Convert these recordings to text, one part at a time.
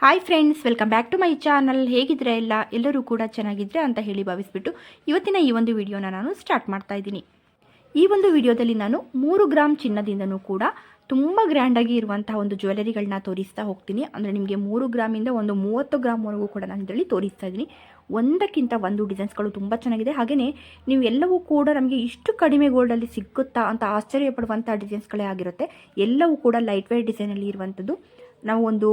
Hi friends welcome back to my channel ಹೇಗಿದ್ರೆ ಎಲ್ಲ? ಎಲ್ಲರೂ ಕೂಡ ಚೆನ್ನಾಗಿದ್ರೆ ಅಂತ ಹೇಳಿ ಭಾವಿಸ್ಬಿಟ್ಟು ಇವತ್ತಿನ ಈ ಒಂದು ವಿಡಿಯೋನ ನಾನು ಸ್ಟಾರ್ಟ್ ಮಾಡ್ತಾ ಇದ್ದೀನಿ. ಈ ಒಂದು ವಿಡಿಯೋದಲ್ಲಿ ನಾನು ಮೂರು ಗ್ರಾಮ್ ಚಿನ್ನದಿಂದನೂ ಕೂಡ ತುಂಬ ಗ್ರ್ಯಾಂಡಾಗಿ ಇರುವಂತಹ ಒಂದು ಜ್ಯುವೆಲರಿಗಳನ್ನ ತೋರಿಸ್ತಾ ಹೋಗ್ತೀನಿ. ಅಂದರೆ ನಿಮಗೆ ಮೂರು ಗ್ರಾಮಿಂದ ಒಂದು ಮೂವತ್ತು ಗ್ರಾಮ್ವರೆಗೂ ಕೂಡ ನಾನು ಇದರಲ್ಲಿ ತೋರಿಸ್ತಾ ಇದ್ದೀನಿ. ಒಂದಕ್ಕಿಂತ ಒಂದು ಡಿಸೈನ್ಸ್ಗಳು ತುಂಬ ಚೆನ್ನಾಗಿದೆ. ಹಾಗೆಯೇ ನೀವು ಎಲ್ಲವೂ ಕೂಡ ನಮಗೆ ಇಷ್ಟು ಕಡಿಮೆ ಗೋಲ್ಡಲ್ಲಿ ಸಿಗುತ್ತಾ ಅಂತ ಆಶ್ಚರ್ಯ ಪಡುವಂಥ ಡಿಸೈನ್ಸ್ಗಳೇ ಆಗಿರುತ್ತೆ. ಎಲ್ಲವೂ ಕೂಡ ಲೈಟ್ ವೇಟ್ ಡಿಸೈನಲ್ಲಿ ಇರುವಂಥದ್ದು. ನಾವು ಒಂದು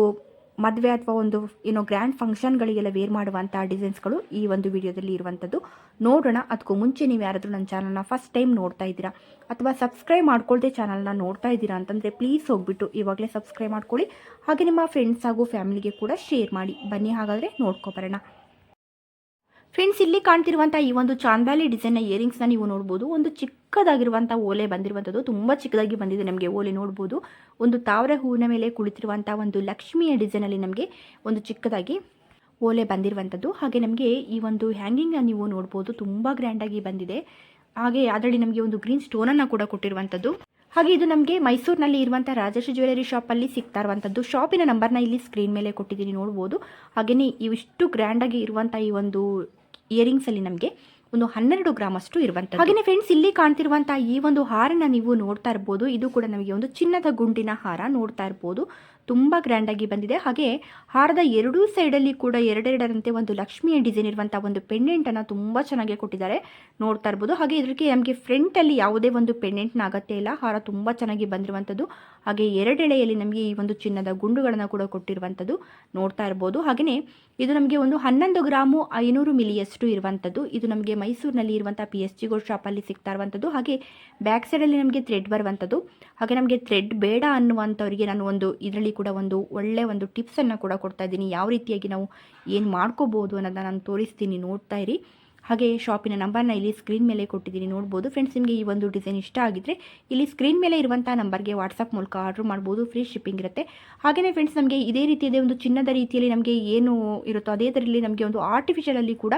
ಮದುವೆ ಅಥವಾ ಒಂದು, ಏನೋ ಗ್ರ್ಯಾಂಡ್ ಫಂಕ್ಷನ್ಗಳಿಗೆಲ್ಲ ವೇರ್ ಮಾಡುವಂಥ ಡಿಸೈನ್ಸ್ಗಳು ಈ ಒಂದು ವಿಡಿಯೋದಲ್ಲಿ ಇರುವಂಥದ್ದು. ನೋಡೋಣ. ಅದಕ್ಕೂ ಮುಂಚೆ ನೀವು ಯಾರಾದರೂ ನನ್ನ ಚಾನಲ್ನ ಫಸ್ಟ್ ಟೈಮ್ ನೋಡ್ತಾ ಇದ್ದೀರಾ, ಅಥವಾ ಸಬ್ಸ್ಕ್ರೈಬ್ ಮಾಡ್ಕೊಳ್ದೆ ಚಾನಲ್ನ ನೋಡ್ತಾ ಇದ್ದೀರಾ ಅಂತಂದರೆ ಪ್ಲೀಸ್ ಹೋಗ್ಬಿಟ್ಟು ಇವಾಗಲೇ ಸಬ್ಸ್ಕ್ರೈಬ್ ಮಾಡ್ಕೊಳ್ಳಿ. ಹಾಗೆ ನಿಮ್ಮ ಫ್ರೆಂಡ್ಸ್ ಹಾಗೂ ಫ್ಯಾಮಿಲಿಗೆ ಕೂಡ ಶೇರ್ ಮಾಡಿ. ಬನ್ನಿ ಹಾಗಾದರೆ ನೋಡ್ಕೊಬರೋಣ. ಫ್ರೆಂಡ್ಸ್ ಇಲ್ಲಿ ಕಾಣ್ತಿರುವಂಥ ಈ ಒಂದು ಚಾಂದಾಲಿ ಡಿಸೈನ್ನ ಇಯರಿಂಗ್ಸ್ನ ನೀವು ನೋಡ್ಬೋದು. ಒಂದು ಚಿಕ್ಕದಾಗಿರುವಂಥ ಓಲೆ ಬಂದಿರುವಂಥದ್ದು ತುಂಬ ಚಿಕ್ಕದಾಗಿ ಬಂದಿದೆ ನಮಗೆ ಓಲೆ ನೋಡ್ಬೋದು. ಒಂದು ತಾವರೆ ಹೂವಿನ ಮೇಲೆ ಕುಳಿತಿರುವಂಥ ಒಂದು ಲಕ್ಷ್ಮಿಯ ಡಿಸೈನಲ್ಲಿ ನಮಗೆ ಒಂದು ಚಿಕ್ಕದಾಗಿ ಓಲೆ ಬಂದಿರುವಂಥದ್ದು ಹಾಗೆ ನಮಗೆ ಈ ಒಂದು ಹ್ಯಾಂಗಿಂಗ್ನ ನೀವು ನೋಡ್ಬೋದು, ತುಂಬ ಗ್ರ್ಯಾಂಡಾಗಿ ಬಂದಿದೆ. ಹಾಗೆ ಅದರಲ್ಲಿ ನಮಗೆ ಒಂದು ಗ್ರೀನ್ ಸ್ಟೋನನ್ನು ಕೂಡ ಕೊಟ್ಟಿರುವಂಥದ್ದು ಹಾಗೆ ಇದು ನಮಗೆ ಮೈಸೂರಿನಲ್ಲಿ ಇರುವಂಥ ರಾಜಶ್ರೀ ಜ್ಯುವೆಲರಿ ಶಾಪಲ್ಲಿ ಸಿಗ್ತಾ ಇರುವಂಥದ್ದು ಶಾಪಿನ ನಂಬರ್ನ ಇಲ್ಲಿ ಸ್ಕ್ರೀನ್ ಮೇಲೆ ಕೊಟ್ಟಿದ್ದೀನಿ ನೋಡ್ಬೋದು. ಹಾಗೆಯೇ ಇವಿಷ್ಟು ಗ್ರ್ಯಾಂಡಾಗಿ ಇರುವಂಥ ಈ ಒಂದು ಇಯರಿಂಗ್ಸಲ್ಲಿ ನಮಗೆ ಒಂದು ಹನ್ನೆರಡು ಗ್ರಾಮ್ ಅಷ್ಟು ಇರುವಂತಹ ಹಾಗೆ ಫ್ರೆಂಡ್ಸ್ ಇಲ್ಲಿ ಕಾಣ್ತಿರುವಂತಹ ಈ ಒಂದು ಹಾರನ ನೀವು ನೋಡ್ತಾ ಇರಬಹುದು ಇದು ಕೂಡ ನಮಗೆ ಒಂದು ಚಿನ್ನದ ಗುಂಡಿನ ಹಾರ ನೋಡ್ತಾ ಇರ್ಬೋದು. ತುಂಬ ಗ್ರ್ಯಾಂಡಾಗಿ ಬಂದಿದೆ. ಹಾಗೆ ಹಾರದ ಎರಡೂ ಸೈಡಲ್ಲಿ ಕೂಡ ಎರಡೆರಡರಂತೆ ಒಂದು ಲಕ್ಷ್ಮಿಯ ಡಿಸೈನ್ ಇರುವಂಥ ಒಂದು ಪೆಂಡೆಂಟನ್ನು ತುಂಬ ಚೆನ್ನಾಗಿ ಕೊಟ್ಟಿದ್ದಾರೆ. ನೋಡ್ತಾ ಇರ್ಬೋದು. ಹಾಗೆ ಇದಕ್ಕೆ ನಮಗೆ ಫ್ರಂಟಲ್ಲಿ ಯಾವುದೇ ಒಂದು ಪೆಂಡೆಂಟ್ನ ಅಗತ್ಯ ಇಲ್ಲ. ಹಾರ ತುಂಬ ಚೆನ್ನಾಗಿ ಬಂದಿರುವಂಥದ್ದು ಹಾಗೆ ಎರಡೆಳೆಯಲ್ಲಿ ನಮಗೆ ಈ ಒಂದು ಚಿನ್ನದ ಗುಂಡುಗಳನ್ನು ಕೂಡ ಕೊಟ್ಟಿರುವಂಥದ್ದು ನೋಡ್ತಾ ಇರ್ಬೋದು. ಹಾಗೆಯೇ ಇದು ನಮಗೆ ಒಂದು ಹನ್ನೊಂದು ಗ್ರಾಮು ಐನೂರು ಮಿಲಿಯಷ್ಟು ಇರುವಂಥದ್ದು ಇದು ನಮಗೆ ಮೈಸೂರಿನಲ್ಲಿ ಇರುವಂಥ ಪಿ ಎಸ್ ಜಿ ಗೋಲ್ಡ್ ಶಾಪಲ್ಲಿ ಸಿಗ್ತಾ ಇರುವಂಥದ್ದು ಹಾಗೆ ಬ್ಯಾಕ್ ಸೈಡಲ್ಲಿ ನಮಗೆ ಥ್ರೆಡ್ ಬರುವಂಥದ್ದು ಹಾಗೆ ನಮಗೆ ಥ್ರೆಡ್ ಬೇಡ ಅನ್ನುವಂಥವರಿಗೆ ನಾನು ಒಂದು ಇದರಲ್ಲಿ ಕೂಡ ಒಂದು ಒಳ್ಳೆ ಒಂದು ಟಿಪ್ಸನ್ನು ಕೂಡ ಕೊಡ್ತಾ ಇದ್ದೀನಿ. ಯಾವ ರೀತಿಯಾಗಿ ನಾವು ಏನು ಮಾಡ್ಕೋಬೋದು ಅನ್ನೋದನ್ನ ನಾನು ತೋರಿಸ್ತೀನಿ. ನೋಡ್ತಾ ಇರಿ. ಹಾಗೆ ಶಾಪಿನ ನಂಬರ್ನ ಇಲ್ಲಿ ಸ್ಕ್ರೀನ್ ಮೇಲೆ ಕೊಟ್ಟಿದ್ದೀನಿ, ನೋಡ್ಬೋದು. ಫ್ರೆಂಡ್ಸ್ ನಿಮಗೆ ಈ ಒಂದು ಡಿಸೈನ್ ಇಷ್ಟ ಆಗಿದ್ರೆ ಇಲ್ಲಿ ಸ್ಕ್ರೀನ್ ಮೇಲೆ ಇರುವಂಥ ನಂಬರ್ಗೆ ವಾಟ್ಸಪ್ ಮೂಲಕ ಆರ್ಡರ್ ಮಾಡ್ಬೋದು. ಫ್ರೀ ಶಿಪ್ಪಿಂಗ್ ಇರುತ್ತೆ. ಹಾಗೆಯೇ ಫ್ರೆಂಡ್ಸ್ ನಮಗೆ ಇದೇ ರೀತಿಯದೇ ಒಂದು ಚಿನ್ನದ ರೀತಿಯಲ್ಲಿ ನಮಗೆ ಏನು ಇರುತ್ತೋ ಅದೇ ಥರಲ್ಲಿ ನಮಗೆ ಒಂದು ಆರ್ಟಿಫಿಷಿಯಲಲ್ಲಿ ಕೂಡ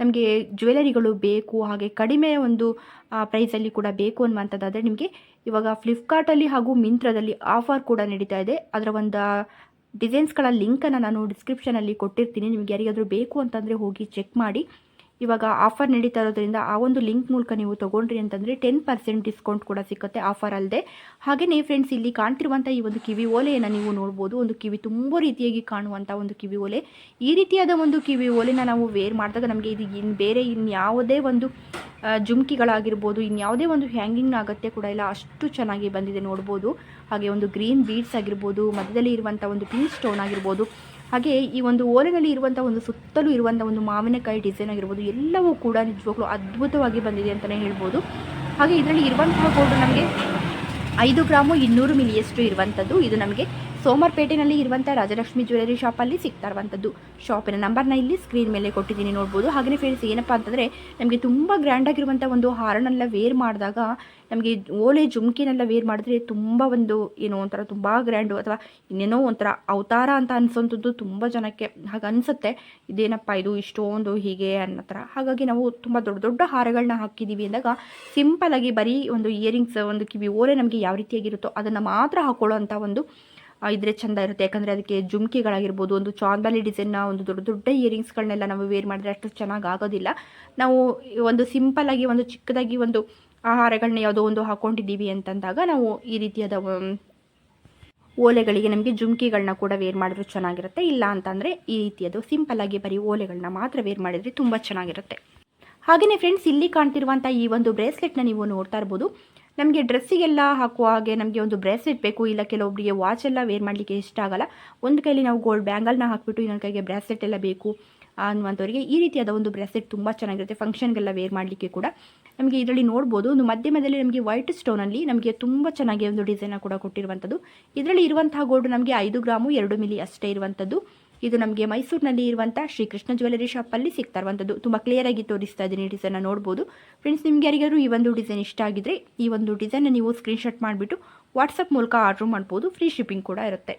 ನಮಗೆ ಜ್ಯುವೆಲರಿಗಳು ಬೇಕು, ಹಾಗೆ ಕಡಿಮೆ ಒಂದು ಪ್ರೈಸಲ್ಲಿ ಕೂಡ ಬೇಕು ಅನ್ನುವಂಥದ್ದಾದರೆ ನಿಮಗೆ ಇವಾಗ ಫ್ಲಿಪ್ಕಾರ್ಟಲ್ಲಿ ಹಾಗೂ ಮಿಂತ್ರದಲ್ಲಿ ಆಫರ್ ಕೂಡ ನಡೀತಾ ಇದೆ. ಅದರ ಒಂದು ಡಿಸೈನ್ಸ್ಗಳ ಲಿಂಕನ್ನು ನಾನು ಡಿಸ್ಕ್ರಿಪ್ಷನಲ್ಲಿ ಕೊಟ್ಟಿರ್ತೀನಿ. ನಿಮಗೆ ಯಾರಿಗಾದರೂ ಬೇಕು ಅಂತಂದರೆ ಹೋಗಿ ಚೆಕ್ ಮಾಡಿ. ಇವಾಗ ಆಫರ್ ನಡೀತಾ ಇರೋದ್ರಿಂದ ಆ ಒಂದು ಲಿಂಕ್ ಮೂಲಕ ನೀವು ತೊಗೊಂಡ್ರಿ ಅಂತಂದರೆ ಟೆನ್ ಪರ್ಸೆಂಟ್ ಡಿಸ್ಕೌಂಟ್ ಕೂಡ ಸಿಗುತ್ತೆ ಆಫರ್ ಅಲ್ಲದೆ ಹಾಗೆಯೇ ಫ್ರೆಂಡ್ಸ್ ಇಲ್ಲಿ ಕಾಣ್ತಿರುವಂಥ ಈ ಒಂದು ಕಿವಿ ಓಲೆಯನ್ನು ನೀವು ನೋಡ್ಬೋದು. ಒಂದು ಕಿವಿ ತುಂಬ ರೀತಿಯಾಗಿ ಕಾಣುವಂಥ ಒಂದು ಕಿವಿ ಓಲೆ. ಈ ರೀತಿಯಾದ ಒಂದು ಕಿವಿ ಓಲೆನ ನಾವು ವೇರ್ ಮಾಡಿದಾಗ ನಮಗೆ ಇದು ಇನ್ನು ಬೇರೆ ಇನ್ಯಾವುದೇ ಒಂದು ಜುಮ್ಕಿಗಳಾಗಿರ್ಬೋದು ಇನ್ಯಾವುದೇ ಒಂದು ಹ್ಯಾಂಗಿಂಗ್ನ ಅಗತ್ಯ ಕೂಡ ಇಲ್ಲ. ಅಷ್ಟು ಚೆನ್ನಾಗಿ ಬಂದಿದೆ ನೋಡ್ಬೋದು. ಹಾಗೆ ಒಂದು ಗ್ರೀನ್ ಬೀಡ್ಸ್ ಆಗಿರ್ಬೋದು, ಮಧ್ಯದಲ್ಲಿ ಇರುವಂಥ ಒಂದು ಪಿಂಕ್ ಸ್ಟೋನ್ ಆಗಿರ್ಬೋದು. ಹಾಗೆ ಈ ಒಂದು ಓಲೆನಲ್ಲಿ ಇರುವಂಥ ಒಂದು ಸುತ್ತಲೂ ಇರುವಂಥ ಒಂದು ಮಾವಿನಕಾಯಿ ಡಿಸೈನ್ ಆಗಿರ್ಬೋದು, ಎಲ್ಲವೂ ಕೂಡ ನಿಜವಾಗ್ಲೂ ಅದ್ಭುತವಾಗಿ ಬಂದಿದೆ ಅಂತಲೇ ಹೇಳ್ಬೋದು. ಹಾಗೆ ಇದರಲ್ಲಿ ಇರುವಂತಹ ಗೋಲ್ಡ್ ನಮಗೆ ಐದು ಗ್ರಾಮು ಇನ್ನೂರು ಮಿಲಿಯಷ್ಟು ಇರುವಂಥದ್ದು ಇದು ನಮಗೆ ಸೋಮರ್ಪೇಟೆನಲ್ಲಿ ಇರುವಂಥ ರಾಜಲಕ್ಷ್ಮಿ ಜ್ಯುವೆಲರಿ ಶಾಪಲ್ಲಿ ಸಿಗ್ತಾ ಇರುವಂಥದ್ದು ಶಾಪಿನ ನಂಬರ್ನ ಇಲ್ಲಿ ಸ್ಕ್ರೀನ್ ಮೇಲೆ ಕೊಟ್ಟಿದ್ದೀನಿ, ನೋಡ್ಬೋದು. ಹಾಗೆಯೇ ಫ್ರೆಂಡ್ಸ್ ಏನಪ್ಪ ಅಂತಂದರೆ, ನಮಗೆ ತುಂಬ ಗ್ರ್ಯಾಂಡಾಗಿರುವಂಥ ಒಂದು ಹಾರನೆಲ್ಲ ವೇರ್ ಮಾಡಿದಾಗ, ನಮಗೆ ಓಲೆ ಜುಮ್ಕಿನೆಲ್ಲ ವೇರ್ ಮಾಡಿದ್ರೆ ತುಂಬ ಒಂದು, ಏನೋ ಒಂಥರ ತುಂಬ ಗ್ರ್ಯಾಂಡು ಅಥವಾ ಇನ್ನೇನೋ ಒಂಥರ ಅವತಾರ ಅಂತ ಅನಿಸೋಂಥದ್ದು ತುಂಬ ಜನಕ್ಕೆ ಹಾಗೆ ಅನಿಸುತ್ತೆ. ಇದೇನಪ್ಪ ಇದು ಇಷ್ಟೊಂದು ಹೀಗೆ ಅನ್ನೋ ಥರ. ಹಾಗಾಗಿ ನಾವು ತುಂಬ ದೊಡ್ಡ ದೊಡ್ಡ ಹಾರಗಳನ್ನ ಹಾಕಿದ್ದೀವಿ ಅಂದಾಗ ಸಿಂಪಲಾಗಿ ಬರೀ ಒಂದು ಇಯರಿಂಗ್ಸ್ ಒಂದು ಕಿವಿ ಓಲೆ ನಮಗೆ ಯಾವ ರೀತಿಯಾಗಿರುತ್ತೋ ಅದನ್ನು ಮಾತ್ರ ಹಾಕೊಳ್ಳೋ ಅಂಥ ಒಂದು ಇದ್ರೆ ಚೆಂದ ಇರುತ್ತೆ. ಯಾಕಂದರೆ ಅದಕ್ಕೆ ಜುಮ್ಕಿಗಳಾಗಿರ್ಬೋದು, ಒಂದು ಚಾಂದಾಲಿ ಡಿಸೈನ್ನ ಒಂದು ದೊಡ್ಡ ದೊಡ್ಡ ಇಯರಿಂಗ್ಸ್ಗಳನ್ನೆಲ್ಲ ನಾವು ವೇರ್ ಮಾಡಿದ್ರೆ ಅಷ್ಟು ಚೆನ್ನಾಗಿ ಆಗೋದಿಲ್ಲ. ನಾವು ಒಂದು ಸಿಂಪಲ್ಲಾಗಿ ಒಂದು ಚಿಕ್ಕದಾಗಿ ಒಂದು ಆಹಾರಗಳನ್ನ ಯಾವುದೋ ಒಂದು ಹಾಕ್ಕೊಂಡಿದ್ದೀವಿ ಅಂತಂದಾಗ ನಾವು ಈ ರೀತಿಯಾದ ಓಲೆಗಳಿಗೆ ನಮಗೆ ಜುಮ್ಕಿಗಳನ್ನ ಕೂಡ ವೇರ್ ಮಾಡಿದ್ರೆ ಚೆನ್ನಾಗಿರುತ್ತೆ. ಇಲ್ಲ ಅಂತಂದರೆ ಈ ರೀತಿಯದು ಸಿಂಪಲ್ಲಾಗಿ ಬರೀ ಓಲೆಗಳನ್ನ ಮಾತ್ರ ವೇರ್ ಮಾಡಿದರೆ ತುಂಬ ಚೆನ್ನಾಗಿರುತ್ತೆ. ಹಾಗೆಯೇ ಫ್ರೆಂಡ್ಸ್ ಇಲ್ಲಿ ಕಾಣ್ತಿರುವಂಥ ಈ ಒಂದು ಬ್ರೇಸ್ಲೆಟ್ನ ನೀವು ನೋಡ್ತಾ ಇರ್ಬೋದು. ನಮಗೆ ಡ್ರೆಸ್ಸಿಗೆಲ್ಲ ಹಾಕುವ ಹಾಗೆ ನಮಗೆ ಒಂದು ಬ್ರೇಸ್ಲೆಟ್ ಬೇಕು, ಇಲ್ಲ ಕೆಲವೊಬ್ಬರಿಗೆ ವಾಚ್ ಎಲ್ಲ ವೇರ್ ಮಾಡಲಿಕ್ಕೆ ಇಷ್ಟ ಆಗಲ್ಲ. ಒಂದು ಕೈಲಿ ನಾವು ಗೋಲ್ಡ್ ಬ್ಯಾಂಗಲ್ನ ಹಾಕಿಬಿಟ್ಟು ಇನ್ನೊಂದು ಕೈಗೆ ಬ್ರೇಸ್ಲೆಟ್ ಎಲ್ಲ ಬೇಕು ಅನ್ನುವಂಥವರಿಗೆ ಈ ರೀತಿಯಾದ ಒಂದು ಬ್ರೇಸ್ಲೆಟ್ ತುಂಬ ಚೆನ್ನಾಗಿರುತ್ತೆ. ಫಂಕ್ಷನ್ಗೆಲ್ಲ ವೇರ್ ಮಾಡಲಿಕ್ಕೆ ಕೂಡ. ನಮಗೆ ಇದರಲ್ಲಿ ನೋಡ್ಬೋದು, ಒಂದು ಮಧ್ಯಮದಲ್ಲಿ ನಮಗೆ ವೈಟ್ ಸ್ಟೋನಲ್ಲಿ ನಮಗೆ ತುಂಬ ಚೆನ್ನಾಗಿ ಒಂದು ಡಿಸೈನ ಕೂಡ ಕೊಟ್ಟಿರುವಂಥದ್ದು. ಇದರಲ್ಲಿ ಇರುವಂತಹ ಗೋಲ್ಡ್ ನಮಗೆ ಐದು ಗ್ರಾಮು ಎರಡು ಮಿಲಿ ಅಷ್ಟೇ ಇರುವಂಥದ್ದು. ಇದು ನಮಗೆ ಮೈಸೂರಿನಲ್ಲಿ ಇರುವಂಥ ಶ್ರೀಕೃಷ್ಣ ಜ್ಯುವೆಲರಿ ಶಾಪಲ್ಲಿ ಸಿಗ್ತಾ ಇರುವಂಥದ್ದು ತುಂಬ ಕ್ಲಿಯರಾಗಿ ತೋರಿಸ್ತಾ ಇದ್ದೀನಿ ಡಿಸೈನ್ನ ನೋಡ್ಬೋದು. ಫ್ರೆಂಡ್ಸ್ ನಿಮ್ಗೆ ಯಾರಿಗಾದ್ರು ಈ ಒಂದು ಡಿಸೈನ್ ಇಷ್ಟ ಆಗಿದ್ರೆ ಈ ಒಂದು ಡಿಸೈನ್ನ ನೀವು ಸ್ಕ್ರೀನ್ಶಾಟ್ ಮಾಡಿಬಿಟ್ಟು ವಾಟ್ಸಪ್ ಮೂಲಕ ಆರ್ಡ್ರ್ ಮಾಡ್ಬೋದು. ಫ್ರೀ ಶಿಪ್ಪಿಂಗ್ ಕೂಡ ಇರುತ್ತೆ.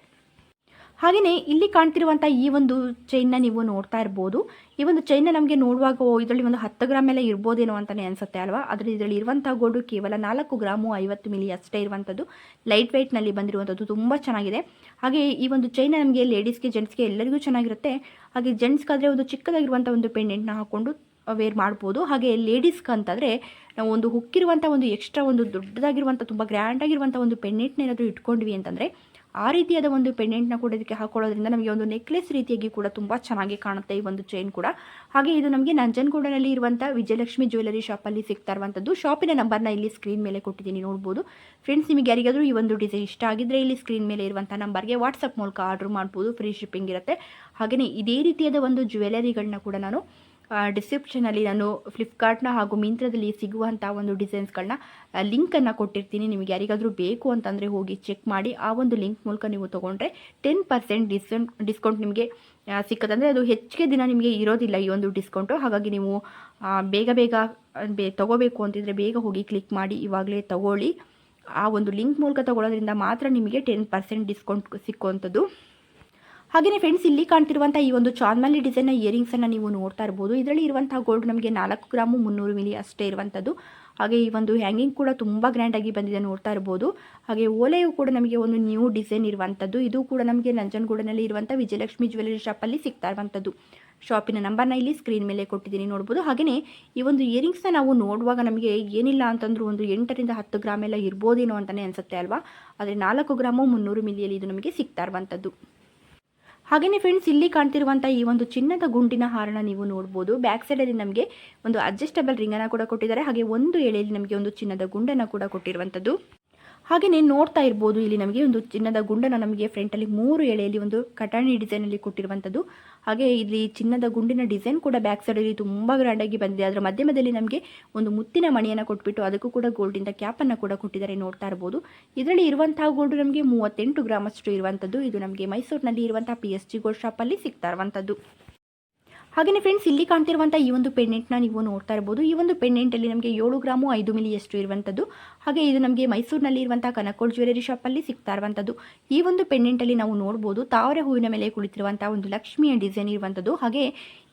ಹಾಗೆಯೇ ಇಲ್ಲಿ ಕಾಣ್ತಿರುವಂಥ ಈ ಒಂದು ಚೈನ್ನ ನೀವು ನೋಡ್ತಾ ಇರ್ಬೋದು. ಈ ಒಂದು ಚೈನ್ನ ನಮಗೆ ನೋಡುವಾಗ ಇದರಲ್ಲಿ ಒಂದು ಹತ್ತು ಗ್ರಾಮ್ ಎಲ್ಲ ಇರ್ಬೋದೇನೋ ಅಂತಲೇ ಅನಿಸುತ್ತೆ ಅಲ್ವಾ? ಆದರೆ ಇದರಲ್ಲಿ ಇರುವಂಥ ಗೋಲ್ಡು ಕೇವಲ ನಾಲ್ಕು ಗ್ರಾಮು ಐವತ್ತು ಮಿಲಿ ಅಷ್ಟೇ ಇರುವಂಥದ್ದು ಲೈಟ್ ವೆಯ್ಟ್ನಲ್ಲಿ ಬಂದಿರುವಂಥದ್ದು ತುಂಬ ಚೆನ್ನಾಗಿದೆ. ಹಾಗೆ ಈ ಒಂದು ಚೈನ ನಮಗೆ ಲೇಡೀಸ್ಗೆ ಜೆಂಟ್ಸ್ಗೆ ಎಲ್ಲರಿಗೂ ಚೆನ್ನಾಗಿರುತ್ತೆ. ಹಾಗೆ ಜೆಂಟ್ಸ್ಗಾದರೆ ಒಂದು ಚಿಕ್ಕದಾಗಿರುವಂಥ ಒಂದು ಪೆಂಡೆಂಟ್ನ ಹಾಕ್ಕೊಂಡು ವೇರ್ ಮಾಡ್ಬೋದು. ಹಾಗೆ ಲೇಡೀಸ್ಗೆ ಅಂತಂದರೆ, ನಾವು ಒಂದು ಹುಕ್ಕಿರುವಂಥ ಒಂದು ಎಕ್ಸ್ಟ್ರಾ ಒಂದು ದೊಡ್ಡದಾಗಿರುವಂಥ ತುಂಬ ಗ್ರ್ಯಾಂಡಾಗಿರುವಂಥ ಒಂದು ಪೆಂಡೆಂಟ್ನ ಏನಾದರೂ ಇಟ್ಕೊಂಡ್ವಿ ಅಂತಂದರೆ ಆ ರೀತಿಯಾದ ಒಂದು ಪೆಂಡೆಂಟ್ನ ಕೂಡ ಇದಕ್ಕೆ ಹಾಕೊಳ್ಳೋದ್ರಿಂದ ನಮಗೆ ಒಂದು ನೆಕ್ಲೆಸ್ ರೀತಿಯಾಗಿ ಕೂಡ ತುಂಬ ಚೆನ್ನಾಗಿ ಕಾಣುತ್ತೆ ಈ ಒಂದು ಚೈನ್ ಕೂಡ. ಹಾಗೆ ಇದು ನಮಗೆ ನಂಜನಗೂಡನಲ್ಲಿ ಇರುವಂಥ ವಿಜಯಲಕ್ಷ್ಮಿ ಜ್ಯುವೆಲರಿ ಶಾಪಲ್ಲಿ ಸಿಗ್ತಾ ಇರುವಂಥದ್ದು ಶಾಪಿನ ನಂಬರ್ನ ಇಲ್ಲಿ ಸ್ಕ್ರೀನ್ ಮೇಲೆ ಕೊಟ್ಟಿದ್ದೀನಿ, ನೋಡ್ಬೋದು. ಫ್ರೆಂಡ್ಸ್ ನಿಮಗೆ ಯಾರಿಗಾದರೂ ಈ ಒಂದು ಡಿಸೈನ್ ಇಷ್ಟ ಆಗಿದ್ದರೆ ಇಲ್ಲಿ ಸ್ಕ್ರೀನ್ ಮೇಲೆ ಇರುವಂಥ ನಂಬರ್ಗೆ ವಾಟ್ಸಪ್ ಮೂಲಕ ಆರ್ಡ್ರ್ ಮಾಡ್ಬೋದು. ಫ್ರೀ ಶಿಪ್ಪಿಂಗ್ ಇರುತ್ತೆ. ಹಾಗೆಯೇ ಇದೇ ರೀತಿಯಾದ ಒಂದು ಜ್ಯುವೆಲರಿಗಳನ್ನ ಕೂಡ ನಾನು ಡಿಸ್ಕ್ರಿಪ್ಷನಲ್ಲಿ ನಾನು ಫ್ಲಿಪ್ಕಾರ್ಟ್ನ ಹಾಗೂ ಮಿಂತ್ರದಲ್ಲಿ ಸಿಗುವಂಥ ಒಂದು ಡಿಸೈನ್ಸ್ಗಳನ್ನ ಲಿಂಕನ್ನು ಕೊಟ್ಟಿರ್ತೀನಿ. ನಿಮಗೆ ಯಾರಿಗಾದರೂ ಬೇಕು ಅಂತಂದರೆ ಹೋಗಿ ಚೆಕ್ ಮಾಡಿ. ಆ ಒಂದು ಲಿಂಕ್ ಮೂಲಕ ನೀವು ತೊಗೊಂಡ್ರೆ ಟೆನ್ ಪರ್ಸೆಂಟ್ ಡಿಸ್ಕೌಂಟ್ ಡಿಸ್ಕೌಂಟ್ ನಿಮಗೆ ಸಿಕ್ಕತ್ತೆ. ಅಂದರೆ ಅದು ಹೆಚ್ಚಿಗೆ ದಿನ ನಿಮಗೆ ಇರೋದಿಲ್ಲ ಈ ಒಂದು ಡಿಸ್ಕೌಂಟು. ಹಾಗಾಗಿ ನೀವು ಬೇಗ ಬೇಗ, ಬೇ, ತೊಗೋಬೇಕು ಅಂತಿದ್ರೆ ಬೇಗ ಹೋಗಿ ಕ್ಲಿಕ್ ಮಾಡಿ. ಇವಾಗಲೇ ತಗೊಳ್ಳಿ. ಆ ಒಂದು ಲಿಂಕ್ ಮೂಲಕ ತಗೊಳ್ಳೋದ್ರಿಂದ ಮಾತ್ರ ನಿಮಗೆ ಟೆನ್ ಪರ್ಸೆಂಟ್ ಡಿಸ್ಕೌಂಟ್ ಸಿಕ್ಕುವಂಥದ್ದು. ಹಾಗೆಯೇ ಫ್ರೆಂಡ್ಸ್ ಇಲ್ಲಿ ಕಾಣ್ತಿರುವಂಥ ಈ ಒಂದು ಚಾರ್ಮಲ್ಲಿ ಡಿಸೈನ್ನ ಇಯರಿಂಗ್ಸನ್ನು ನೀವು ನೋಡ್ತಾ ಇರ್ಬೋದು. ಇದರಲ್ಲಿ ಇರುವಂಥ ಗೋಲ್ಡ್ ನಮಗೆ ನಾಲ್ಕು ಗ್ರಾಮು ಮುನ್ನೂರು ಮಿಲಿ ಅಷ್ಟೇ ಇರುವಂಥದ್ದು ಹಾಗೆ ಈ ಒಂದು ಹ್ಯಾಂಗಿಂಗ್ ಕೂಡ ತುಂಬ ಗ್ರ್ಯಾಂಡಾಗಿ ಬಂದಿದೆ ನೋಡ್ತಾ ಇರ್ಬೋದು. ಹಾಗೆ ಓಲೆಯು ಕೂಡ ನಮಗೆ ಒಂದು ನ್ಯೂ ಡಿಸೈನ್ ಇರುವಂಥದ್ದು ಇದು ಕೂಡ ನಮಗೆ ನಂಜನಗೂಡಿನಲ್ಲಿ ಇರುವಂಥ ವಿಜಯಲಕ್ಷ್ಮಿ ಜ್ಯುವೆಲರಿ ಶಾಪಲ್ಲಿ ಸಿಗ್ತಾ ಇರುವಂಥದ್ದು ಶಾಪಿನ ನಂಬರ್ನ ಇಲ್ಲಿ ಸ್ಕ್ರೀನ್ ಮೇಲೆ ಕೊಟ್ಟಿದ್ದೀನಿ ನೋಡ್ಬೋದು. ಹಾಗೆಯೇ ಈ ಒಂದು ಇಯರಿಂಗ್ಸ್ನ ನಾವು ನೋಡುವಾಗ ನಮಗೆ ಏನಿಲ್ಲ ಅಂತಂದ್ರೂ ಒಂದು ಎಂಟರಿಂದ ಹತ್ತು ಗ್ರಾಮ್ ಎಲ್ಲ ಇರ್ಬೋದೇನೋ ಅಂತಲೇ ಅನಿಸುತ್ತೆ ಅಲ್ವಾ? ಆದರೆ ನಾಲ್ಕು ಗ್ರಾಮು ಮುನ್ನೂರು ಮಿಲಿಯಲ್ಲಿ ಇದು ನಮಗೆ ಸಿಗ್ತಾ ಇರುವಂಥದ್ದು ಹಾಗೆಯೇ ಫ್ರೆಂಡ್ಸ್ ಇಲ್ಲಿ ಕಾಣ್ತಿರುವಂತಹ ಈ ಒಂದು ಚಿನ್ನದ ಗುಂಡಿನ ಹಾರನ ನೀವು ನೋಡಬಹುದು ಬ್ಯಾಕ್ ಸೈಡ್ ಅಲ್ಲಿ ನಮಗೆ ಒಂದು ಅಡ್ಜಸ್ಟಬಲ್ ಅನ್ನ ಕೂಡ ಕೊಟ್ಟಿದ್ದಾರೆ. ಹಾಗೆ ಒಂದು ಎಳೆಯಲ್ಲಿ ನಮಗೆ ಒಂದು ಚಿನ್ನದ ಗುಂಡನ್ನು ಕೂಡ ಕೊಟ್ಟಿರುವಂಥದ್ದು ಹಾಗೆಯೇ ನೋಡ್ತಾ ಇರ್ಬೋದು. ಇಲ್ಲಿ ನಮಗೆ ಒಂದು ಚಿನ್ನದ ಗುಂಡನ್ನು ನಮಗೆ ಫ್ರಂಟಲ್ಲಿ ಮೂರು ಎಳೆಯಲ್ಲಿ ಒಂದು ಕಟಾಣಿ ಡಿಸೈನಲ್ಲಿ ಕೊಟ್ಟಿರುವಂಥದ್ದು ಹಾಗೆ ಇಲ್ಲಿ ಚಿನ್ನದ ಗುಂಡಿನ ಡಿಸೈನ್ ಕೂಡ ಬ್ಯಾಕ್ ಸೈಡಲ್ಲಿ ತುಂಬ ಗ್ರ್ಯಾಂಡಾಗಿ ಬಂದಿದೆ. ಅದರ ಮಧ್ಯಮದಲ್ಲಿ ನಮಗೆ ಒಂದು ಮುತ್ತಿನ ಮಣಿಯನ್ನು ಕೊಟ್ಬಿಟ್ಟು ಅದಕ್ಕೂ ಕೂಡ ಗೋಲ್ಡಿಂದ ಕ್ಯಾಪನ್ನು ಕೂಡ ಕೊಟ್ಟಿದ್ದಾರೆ ನೋಡ್ತಾ ಇರ್ಬೋದು. ಇದರಲ್ಲಿ ಇರುವಂತಹ ಗೋಲ್ಡ್ ನಮಗೆ ಮೂವತ್ತೆಂಟು ಗ್ರಾಮ್ ಅಷ್ಟು ಇರುವಂಥದ್ದು ಇದು ನಮಗೆ ಮೈಸೂರಿನಲ್ಲಿ ಇರುವಂತಹ ಪಿ ಎಸ್ ಜಿ ಗೋಲ್ಡ್ ಶಾಪಲ್ಲಿ ಸಿಗ್ತಾ ಇರುವಂಥದ್ದು ಹಾಗೆಯೇ ಫ್ರೆಂಡ್ಸ್ ಇಲ್ಲಿ ಕಾಣ್ತಿರುವಂಥ ಈ ಒಂದು ಪೆಂಡೆಂಟ್ನ ನೀವು ನೋಡ್ತಾ ಇರ್ಬೋದು. ಈ ಒಂದು ಪೆಂಡೆಂಟಲ್ಲಿ ನಮಗೆ ಏಳು ಗ್ರಾಮು ಐದು ಮಿಲಿಯಷ್ಟು ಇರುವಂಥದ್ದು. ಹಾಗೆ ಇದು ನಮಗೆ ಮೈಸೂರಿನಲ್ಲಿ ಇರುವಂಥ ಕನಕೋಳ್ ಜ್ಯುವೆಲರಿ ಶಾಪಲ್ಲಿ ಸಿಗ್ತಾ ಇರುವಂಥದ್ದು. ಈ ಒಂದು ಪೆಂಡೆಂಟಲ್ಲಿ ನಾವು ನೋಡ್ಬೋದು, ತಾವರೆ ಹೂವಿನ ಮೇಲೆ ಕುಳಿತಿರುವಂಥ ಒಂದು ಲಕ್ಷ್ಮಿಯ ಡಿಸೈನ್ ಇರುವಂಥದ್ದು. ಹಾಗೆ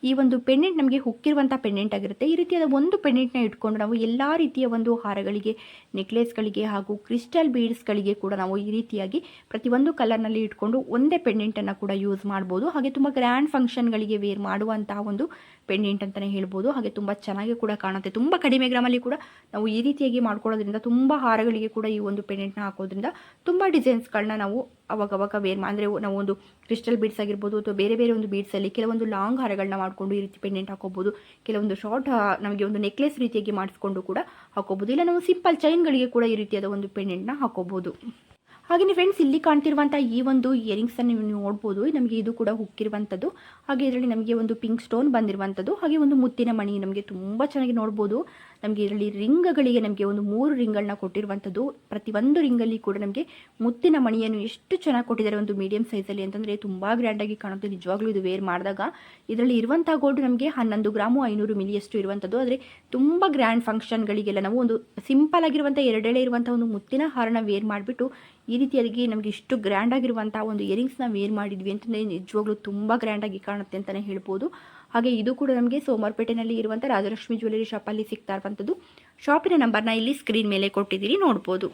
ಈ ಒಂದು ಪೆಂಡೆಂಟ್ ನಮಗೆ ಹುಕ್ಕಿರುವಂಥ ಪೆಂಡೆಂಟ್ ಆಗಿರುತ್ತೆ. ಈ ರೀತಿಯಾದ ಒಂದು ಪೆಂಡೆಂಟ್ನ ಇಟ್ಕೊಂಡು ನಾವು ಎಲ್ಲ ರೀತಿಯ ಒಂದು ಹಾರಗಳಿಗೆ, ನೆಕ್ಲೆಸ್ಗಳಿಗೆ ಹಾಗೂ ಕ್ರಿಸ್ಟಲ್ ಬೀಡ್ಸ್ಗಳಿಗೆ ಕೂಡ ನಾವು ಈ ರೀತಿಯಾಗಿ ಪ್ರತಿಯೊಂದು ಕಲರ್ನಲ್ಲಿ ಇಟ್ಕೊಂಡು ಒಂದೇ ಪೆಂಡೆಂಟನ್ನು ಕೂಡ ಯೂಸ್ ಮಾಡ್ಬೋದು. ಹಾಗೆ ತುಂಬ ಗ್ರ್ಯಾಂಡ್ ಫಂಕ್ಷನ್ಗಳಿಗೆ ವೇರ್ ಮಾಡುವಂತಹ ಒಂದು ಪೆಂಡೆಂಟ್ ಅಂತಲೇ ಹೇಳ್ಬೋದು. ಹಾಗೆ ತುಂಬ ಚೆನ್ನಾಗಿ ಕೂಡ ಕಾಣುತ್ತೆ. ತುಂಬ ಕಡಿಮೆ ಗ್ರಾಮಲ್ಲಿ ಕೂಡ ನಾವು ಈ ರೀತಿಯಾಗಿ ಮಾಡ್ಕೊಳ್ಳೋದ್ರಿಂದ, ತುಂಬ ಹಾರಗಳಿಗೆ ಕೂಡ ಈ ಒಂದು ಪೆಂಡೆಂಟ್ನ ಹಾಕೋದ್ರಿಂದ ತುಂಬ ಡಿಸೈನ್ಸ್ಗಳನ್ನ ನಾವು ಅವಾಗವಾಗ ವೇರ್ ಮಾ, ಅಂದರೆ ನಾವು ಒಂದು ಕ್ರಿಸ್ಟಲ್ ಬೀಡ್ಸ್ ಆಗಿರ್ಬೋದು ಅಥವಾ ಬೇರೆ ಬೇರೆ ಒಂದು ಬೀಡ್ಸಲ್ಲಿ ಕೆಲವೊಂದು ಲಾಂಗ್ ಹಾರಗಳನ್ನ ಮಾಡಿಕೊಂಡು ಈ ರೀತಿ ಪೆಂಡೆಂಟ್ ಹಾಕೋಬೋದು. ಕೆಲವೊಂದು ಶಾರ್ಟ್ ನಮಗೆ ಒಂದು ನೆಕ್ಲೆಸ್ ರೀತಿಯಾಗಿ ಮಾಡಿಸ್ಕೊಂಡು ಕೂಡ ಹಾಕೋಬೋದು. ಇಲ್ಲ, ನಾವು ಸಿಂಪಲ್ ಚೈನ್ಗಳಿಗೆ ಕೂಡ ಈ ರೀತಿಯಾದ ಒಂದು ಪೆಂಡೆಂಟ್ನ ಹಾಕೋಬೋದು. ಹಾಗೆಯೇ ಫ್ರೆಂಡ್ಸ್ ಇಲ್ಲಿ ಕಾಣ್ತಿರುವಂಥ ಈ ಒಂದು ಇಯರಿಂಗ್ಸನ್ನು ನೀವು ನೋಡ್ಬೋದು. ನಮಗೆ ಇದು ಕೂಡ ಹುಕ್ಕಿರುವಂಥದ್ದು ಹಾಗೆ ಇದರಲ್ಲಿ ನಮಗೆ ಒಂದು ಪಿಂಕ್ ಸ್ಟೋನ್ ಬಂದಿರುವಂಥದ್ದು ಹಾಗೆ ಒಂದು ಮುತ್ತಿನ ಮಣಿ ನಮಗೆ ತುಂಬ ಚೆನ್ನಾಗಿ ನೋಡ್ಬೋದು. ನಮಗೆ ಇದರಲ್ಲಿ ರಿಂಗ್ಗಳಿಗೆ ನಮಗೆ ಒಂದು ಮೂರು ರಿಂಗ್ಗಳನ್ನ ಕೊಟ್ಟಿರುವಂಥದ್ದು ಪ್ರತಿಯೊಂದು ರಿಂಗಲ್ಲಿ ಕೂಡ ನಮಗೆ ಮುತ್ತಿನ ಮಣಿಯನ್ನು ಎಷ್ಟು ಚೆನ್ನಾಗಿ ಕೊಟ್ಟಿದ್ದಾರೆ ಒಂದು ಮೀಡಿಯಂ ಅಂತಂದರೆ ತುಂಬ ಗ್ರ್ಯಾಂಡಾಗಿ ಕಾಣುತ್ತೆ. ನಿಜವಾಗ್ಲೂ ಇದು ವೇರ್ ಮಾಡಿದಾಗ. ಇದರಲ್ಲಿ ಇರುವಂಥ ಗೋಲ್ಡ್ ನಮಗೆ ಹನ್ನೊಂದು ಗ್ರಾಮು ಐನೂರು ಮಿಲಿಯಷ್ಟು ಇರುವಂಥದ್ದು ಆದರೆ ತುಂಬ ಗ್ರ್ಯಾಂಡ್ ಫಂಕ್ಷನ್ಗಳಿಗೆಲ್ಲ ನಾವು ಒಂದು ಸಿಂಪಲ್ ಆಗಿರುವಂಥ ಎರಡೆಳೆ ಇರುವಂಥ ಒಂದು ಮುತ್ತಿನ ಹಾರನ ವೇರ್ ಮಾಡಿಬಿಟ್ಟು ಈ ರೀತಿಯಾಗಿ ನಮಗೆ ಇಷ್ಟು ಗ್ರ್ಯಾಂಡ್ ಆಗಿರುವಂತಹ ಒಂದು ನಾವು ವೇರ್ ಮಾಡಿದ್ವಿ ಅಂತಂದರೆ ನಿಜವಾಗ್ಲೂ ತುಂಬ ಗ್ರ್ಯಾಂಡಾಗಿ ಕಾಣುತ್ತೆ ಅಂತಲೇ ಹೇಳ್ಬೋದು. ಹಾಗೆ ಇದು ಕೂಡ ನಮಗೆ ಸೋಮಾರ್ಪೇಟೆನಲ್ಲಿ ಇರುವಂಥ ರಾಜಲಕ್ಷ್ಮಿ ಜ್ಯುವೆಲರಿ ಶಾಪಲ್ಲಿ ಸಿಗ್ತಾ ಇರುವಂಥದ್ದು ಶಾಪಿನ ನಂಬರ್ನ ಇಲ್ಲಿ ಸ್ಕ್ರೀನ್ ಮೇಲೆ ಕೊಟ್ಟಿದ್ದೀರಿ ನೋಡ್ಬೋದು.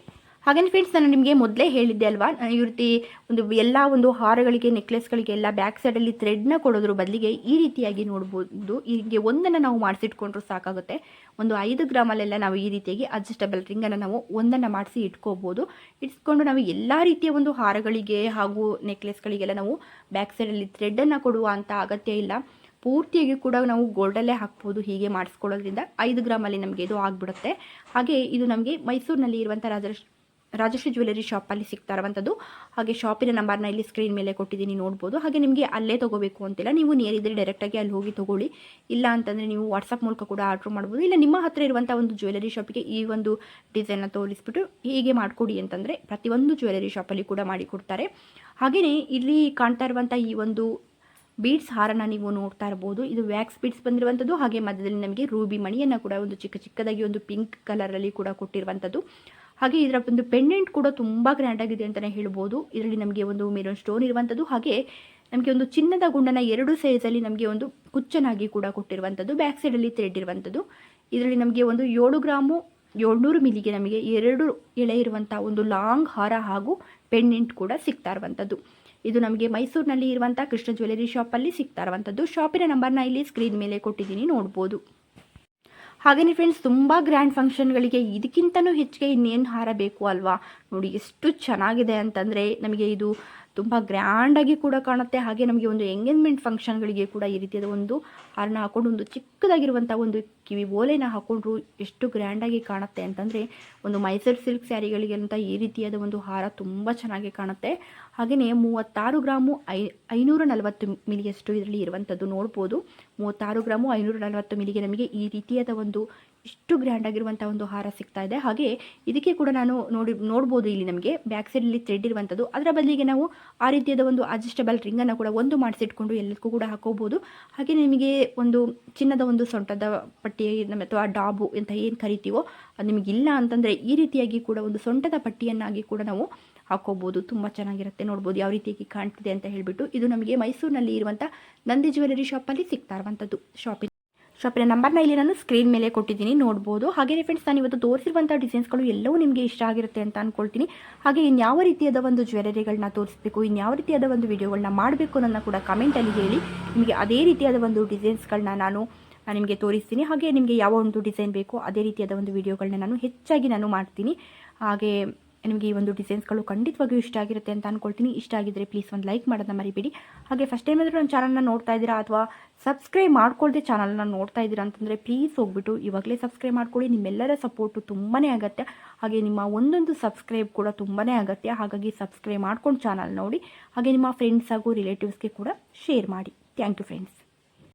ಹಾಗೆಯೇ ಫ್ರೆಂಡ್ಸ್ ನಾನು ನಿಮಗೆ ಮೊದಲೇ ಹೇಳಿದ್ದೆ ಅಲ್ವಾ? ಈ ರೀತಿ ಒಂದು ಎಲ್ಲ ಒಂದು ಹಾರಗಳಿಗೆ ನೆಕ್ಲೆಸ್ಗಳಿಗೆ ಎಲ್ಲ ಬ್ಯಾಕ್ ಸೈಡಲ್ಲಿ ಥ್ರೆಡ್ನ ಕೊಡೋದ್ರ ಬದಲಿಗೆ ಈ ರೀತಿಯಾಗಿ ನೋಡ್ಬೋದು. ಹೀಗೆ ಒಂದನ್ನು ನಾವು ಮಾಡಿಸಿಟ್ಕೊಂಡ್ರೂ ಸಾಕಾಗುತ್ತೆ. ಒಂದು ಐದು ಗ್ರಾಮಲ್ಲೆಲ್ಲ ನಾವು ಈ ರೀತಿಯಾಗಿ ಅಡ್ಜಸ್ಟಬಲ್ ರಿಂಗನ್ನು ನಾವು ಒಂದನ್ನು ಮಾಡಿಸಿ ಇಟ್ಕೋಬೋದು. ಇಟ್ಸ್ಕೊಂಡು ನಾವು ಎಲ್ಲ ರೀತಿಯ ಒಂದು ಹಾರಗಳಿಗೆ ಹಾಗೂ ನೆಕ್ಲೆಸ್ಗಳಿಗೆಲ್ಲ ನಾವು ಬ್ಯಾಕ್ ಸೈಡಲ್ಲಿ ಥ್ರೆಡನ್ನು ಅಂತ ಅಗತ್ಯ ಇಲ್ಲ. ಪೂರ್ತಿಯಾಗಿ ಕೂಡ ನಾವು ಗೋಲ್ಡಲ್ಲೇ ಹಾಕ್ಬೋದು, ಹೀಗೆ ಮಾಡಿಸ್ಕೊಳ್ಳೋದ್ರಿಂದ. ಐದು ಗ್ರಾಮಲ್ಲಿ ನಮಗೆ ಇದು ಆಗಿಬಿಡುತ್ತೆ. ಹಾಗೆ ಇದು ನಮಗೆ ಮೈಸೂರಿನಲ್ಲಿ ಇರುವಂಥ ರಾಜಲಕ್ಷ್ಮಿ ರಾಜಶ್ರೀ ಜ್ಯುವೆಲರಿ ಶಾಪಲ್ಲಿ ಸಿಗ್ತಾ ಇರುವಂಥದ್ದು ಹಾಗೆ ಶಾಪಿನ ನಂಬರ್ನ ಇಲ್ಲಿ ಸ್ಕ್ರೀನ್ ಮೇಲೆ ಕೊಟ್ಟಿದ್ದೀನಿ, ನೋಡ್ಬೋದು. ಹಾಗೆ ನಿಮಗೆ ಅಲ್ಲೇ ತೊಗೋಬೇಕು ಅಂತಿಲ್ಲ, ನೀವು ನೇರಿದ್ರೆ ಡೈರೆಕ್ಟಾಗಿ ಅಲ್ಲಿ ಹೋಗಿ ತೊಗೊಳ್ಳಿ. ಇಲ್ಲ ಅಂತಂದರೆ ನೀವು ವಾಟ್ಸಪ್ ಮೂಲಕ ಕೂಡ ಆರ್ಡ್ರ್ ಮಾಡ್ಬೋದು. ಇಲ್ಲ, ನಿಮ್ಮ ಹತ್ರ ಇರುವಂಥ ಒಂದು ಜ್ಯುವೆಲರಿ ಶಾಪಿಗೆ ಈ ಒಂದು ಡಿಸೈನ್ನ ತೋರಿಸ್ಬಿಟ್ಟು ಹೀಗೆ ಮಾಡಿಕೊಡಿ ಅಂತಂದರೆ ಪ್ರತಿಯೊಂದು ಜ್ಯುವೆಲರಿ ಶಾಪಲ್ಲಿ ಕೂಡ ಮಾಡಿಕೊಡ್ತಾರೆ ಹಾಗೆಯೇ ಇಲ್ಲಿ ಕಾಣ್ತಾ ಇರುವಂಥ ಈ ಒಂದು ಬೀಡ್ಸ್ ಹಾರನ ನೀವು ನೋಡ್ತಾ ಇರ್ಬೋದು. ಇದು ವ್ಯಾಕ್ಸ್ ಬೀಡ್ಸ್ ಬಂದಿರುವಂಥದ್ದು ಹಾಗೆ ಮಧ್ಯದಲ್ಲಿ ನಮಗೆ ರೂಬಿ ಮಣಿಯನ್ನು ಕೂಡ ಒಂದು ಚಿಕ್ಕ ಚಿಕ್ಕದಾಗಿ ಒಂದು ಪಿಂಕ್ ಕಲರಲ್ಲಿ ಕೂಡ ಕೊಟ್ಟಿರುವಂಥದ್ದು ಹಾಗೆ ಇದರ ಒಂದು ಪೆಂಡೆಂಟ್ ಕೂಡ ತುಂಬ ಗ್ರ್ಯಾಂಡಾಗಿದೆ ಅಂತಲೇ ಹೇಳ್ಬೋದು. ಇದರಲ್ಲಿ ನಮಗೆ ಒಂದು ಮೆರೂನ್ ಸ್ಟೋನ್ ಇರುವಂಥದ್ದು ಹಾಗೆ ನಮಗೆ ಒಂದು ಚಿನ್ನದ ಗುಂಡನ ಎರಡು ಸೈಜಲ್ಲಿ ನಮಗೆ ಒಂದು ಕುಚ್ಚನಾಗಿ ಕೂಡ ಕೊಟ್ಟಿರುವಂಥದ್ದು ಬ್ಯಾಕ್ ಸೈಡಲ್ಲಿ ಥ್ರೆಡ್ ಇದರಲ್ಲಿ ನಮಗೆ ಒಂದು ಏಳು ಗ್ರಾಮು ಏಳ್ನೂರು ಮಿಲಿಗೆ ನಮಗೆ ಎರಡು ಎಳೆ ಇರುವಂಥ ಒಂದು ಲಾಂಗ್ ಹಾರ ಹಾಗೂ ಪೆಂಡೆಂಟ್ ಕೂಡ ಸಿಗ್ತಾ ಇರುವಂಥದ್ದು ಇದು ನಮಗೆ ಮೈಸೂರಿನಲ್ಲಿ ಇರುವಂಥ ಕೃಷ್ಣ ಜ್ಯುವೆಲರಿ ಶಾಪಲ್ಲಿ ಸಿಗ್ತಾ ಇರುವಂಥದ್ದು ಶಾಪಿನ ನಂಬರ್ನ ಇಲ್ಲಿ ಸ್ಕ್ರೀನ್ ಮೇಲೆ ಕೊಟ್ಟಿದ್ದೀನಿ, ನೋಡ್ಬೋದು. ಹಾಗೆಯೇ ಫ್ರೆಂಡ್ಸ್ ತುಂಬ ಗ್ರ್ಯಾಂಡ್ ಫಂಕ್ಷನ್ಗಳಿಗೆ ಇದಕ್ಕಿಂತನೂ ಹೆಚ್ಚಿಗೆ ಇನ್ನೇನು ಹಾರ ಬೇಕು ಅಲ್ವಾ? ನೋಡಿ, ಎಷ್ಟು ಚೆನ್ನಾಗಿದೆ ಅಂತಂದರೆ ನಮಗೆ ಇದು ತುಂಬ ಗ್ರ್ಯಾಂಡಾಗಿ ಕೂಡ ಕಾಣುತ್ತೆ. ಹಾಗೆ ನಮಗೆ ಒಂದು ಎಂಗೇಜ್ಮೆಂಟ್ ಫಂಕ್ಷನ್ಗಳಿಗೆ ಕೂಡ ಈ ರೀತಿಯಾದ ಒಂದು ಹಾರನ ಹಾಕೊಂಡು, ಒಂದು ಚಿಕ್ಕದಾಗಿರುವಂಥ ಒಂದು ಕಿವಿ ಓಲೆನ ಹಾಕೊಂಡ್ರು ಎಷ್ಟು ಗ್ರ್ಯಾಂಡಾಗಿ ಕಾಣುತ್ತೆ ಅಂತಂದರೆ, ಒಂದು ಮೈಸೂರು ಸಿಲ್ಕ್ ಸ್ಯಾರಿಗಳಿಗೆ ಅಂತ ಈ ರೀತಿಯಾದ ಒಂದು ಹಾರ ತುಂಬ ಚೆನ್ನಾಗಿ ಕಾಣುತ್ತೆ. ಹಾಗೆಯೇ ಮೂವತ್ತಾರು ಗ್ರಾಮು ಐ, ಐನೂರ ನಲವತ್ತು ಮಿಲಿಯಷ್ಟು ಇದರಲ್ಲಿ ಇರುವಂಥದ್ದು ನೋಡ್ಬೋದು. ಮೂವತ್ತಾರು ಗ್ರಾಮು ಐನೂರ ನಲವತ್ತು ಮಿಲಿಗೆ ನಮಗೆ ಈ ರೀತಿಯಾದ ಒಂದು ಇಷ್ಟು ಗ್ರ್ಯಾಂಡ್ ಆಗಿರುವಂಥ ಒಂದು ಹಾರ ಸಿಗ್ತಾ ಇದೆ. ಹಾಗೆ ಇದಕ್ಕೆ ಕೂಡ ನಾನು ನೋಡಿ, ನೋಡ್ಬೋದು ಇಲ್ಲಿ ನಮಗೆ ಬ್ಯಾಕ್ ಸೈಡಲ್ಲಿ ಥ್ರೆಡ್ ಇರುವಂಥದ್ದು ಅದರ ಬದಲಿಗೆ ನಾವು ಆ ರೀತಿಯಾದ ಒಂದು ಅಡ್ಜಸ್ಟಬಲ್ ರಿಂಗನ್ನು ಕೂಡ ಒಂದು ಮಾಡಿಸಿಟ್ಕೊಂಡು ಎಲ್ಲದಕ್ಕೂ ಕೂಡ ಹಾಕೋಬೋದು. ಹಾಗೆ ನಿಮಗೆ ಒಂದು ಚಿನ್ನದ ಒಂದು ಸೊಂಟದ ಪಟ್ಟಿ ಅಥವಾ ಡಾಬು ಅಂತ ಏನು ಕರಿತೀವೋ ಅದು ನಿಮಗಿಲ್ಲ ಅಂತಂದರೆ ಈ ರೀತಿಯಾಗಿ ಕೂಡ ಒಂದು ಸೊಂಟದ ಪಟ್ಟಿಯನ್ನಾಗಿ ಕೂಡ ನಾವು ಹಾಕೋಬೋದು. ತುಂಬ ಚೆನ್ನಾಗಿರುತ್ತೆ. ನೋಡ್ಬೋದು ಯಾವ ರೀತಿಯಾಗಿ ಕಾಣ್ತಿದೆ ಅಂತ ಹೇಳಿಬಿಟ್ಟು ಇದು ನಮಗೆ ಮೈಸೂರಿನಲ್ಲಿ ಇರುವಂಥ ನಂದಿ ಜ್ಯುವೆಲರಿ ಶಾಪಲ್ಲಿ ಸಿಗ್ತಾ ಇರುವಂಥದ್ದು ಶಾಪಿನ ಶಾಪಿನ ನಂಬರ್ನ ಇಲ್ಲಿ ನಾನು ಸ್ಕ್ರೀನ್ ಮೇಲೆ ಕೊಟ್ಟಿದ್ದೀನಿ, ನೋಡ್ಬೋದು. ಹಾಗೆಯೇ ಫ್ರೆಂಡ್ಸ್ ನಾನು ಇವತ್ತು ತೋರಿಸಿರುವಂಥ ಡಿಸೈನ್ಸ್ಗಳು ಎಲ್ಲವೂ ನಿಮಗೆ ಇಷ್ಟ ಆಗಿರುತ್ತೆ ಅಂತ ಅಂದ್ಕೊಳ್ತೀನಿ ಹಾಗೆ ಇನ್ಯಾವ ರೀತಿಯಾದ ಒಂದು ಜ್ಯುವೆಲರಿಗಳನ್ನ ತೋರಿಸಬೇಕು ಇನ್ಯಾವ ರೀತಿಯಾದ ಒಂದು ವಿಡಿಯೋಗಳನ್ನ ಮಾಡಬೇಕು ಅನ್ನೋದನ್ನ ಕೂಡ ಕಮೆಂಟಲ್ಲಿ ಹೇಳಿ. ನಿಮಗೆ ಅದೇ ರೀತಿಯಾದ ಒಂದು ಡಿಸೈನ್ಸ್ಗಳನ್ನ ನಾನು ನಿಮಗೆ ತೋರಿಸ್ತೀನಿ. ಹಾಗೆ ನಿಮಗೆ ಯಾವ ಒಂದು ಡಿಸೈನ್ ಬೇಕೋ ಅದೇ ರೀತಿಯಾದ ಒಂದು ವಿಡಿಯೋಗಳನ್ನ ನಾನು ಹೆಚ್ಚಾಗಿ ನಾನು ಮಾಡ್ತೀನಿ. ಹಾಗೆ ನಿಮಗೆ ಈ ಒಂದು ಡಿಸೈನ್ಸ್ಗಳು ಖಂಡಿತವಾಗಿಯೂ ಇಷ್ಟ ಆಗಿರುತ್ತೆ ಅಂತ ಅಂದ್ಕೊಳ್ತೀನಿ ಇಷ್ಟ ಆಗಿದ್ದರೆ ಪ್ಲೀಸ್ ಒಂದು ಲೈಕ್ ಮಾಡೋದನ್ನ ಮರಿಬೇಡಿ. ಹಾಗೆ ಫಸ್ಟ್ ಟೈಮ್ ಆದರೂ ನನ್ನ ಚಾನಲ್ನ ನೋಡ್ತಾ ಇದ್ದೀರಾ ಅಥವಾ ಸಬ್ಸ್ಕ್ರೈಬ್ ಮಾಡ್ಕೊಳ್ಳದೆ ಚಾನಲ್ನ ನೋಡ್ತಾ ಇದ್ದೀರಾ ಅಂತಂದರೆ ಪ್ಲೀಸ್ ಹೋಗ್ಬಿಟ್ಟು ಇವಾಗಲೇ ಸಬ್ಸ್ಕ್ರೈಬ್ ಮಾಡ್ಕೊಳ್ಳಿ. ನಿಮ್ಮೆಲ್ಲರ ಸಪೋರ್ಟು ತುಂಬಾ ಆಗತ್ತೆ. ಹಾಗೆ ನಿಮ್ಮ ಒಂದೊಂದು ಸಬ್ಸ್ಕ್ರೈಬ್ ಕೂಡ ತುಂಬಾ ಆಗತ್ತೆ. ಹಾಗಾಗಿ ಸಬ್ಸ್ಕ್ರೈಬ್ ಮಾಡ್ಕೊಂಡು ಚಾನಲ್ ನೋಡಿ. ಹಾಗೆ ನಿಮ್ಮ ಫ್ರೆಂಡ್ಸ್ ಹಾಗೂ ರಿಲೇಟಿವ್ಸ್ಗೆ ಕೂಡ ಶೇರ್ ಮಾಡಿ. Thank you friends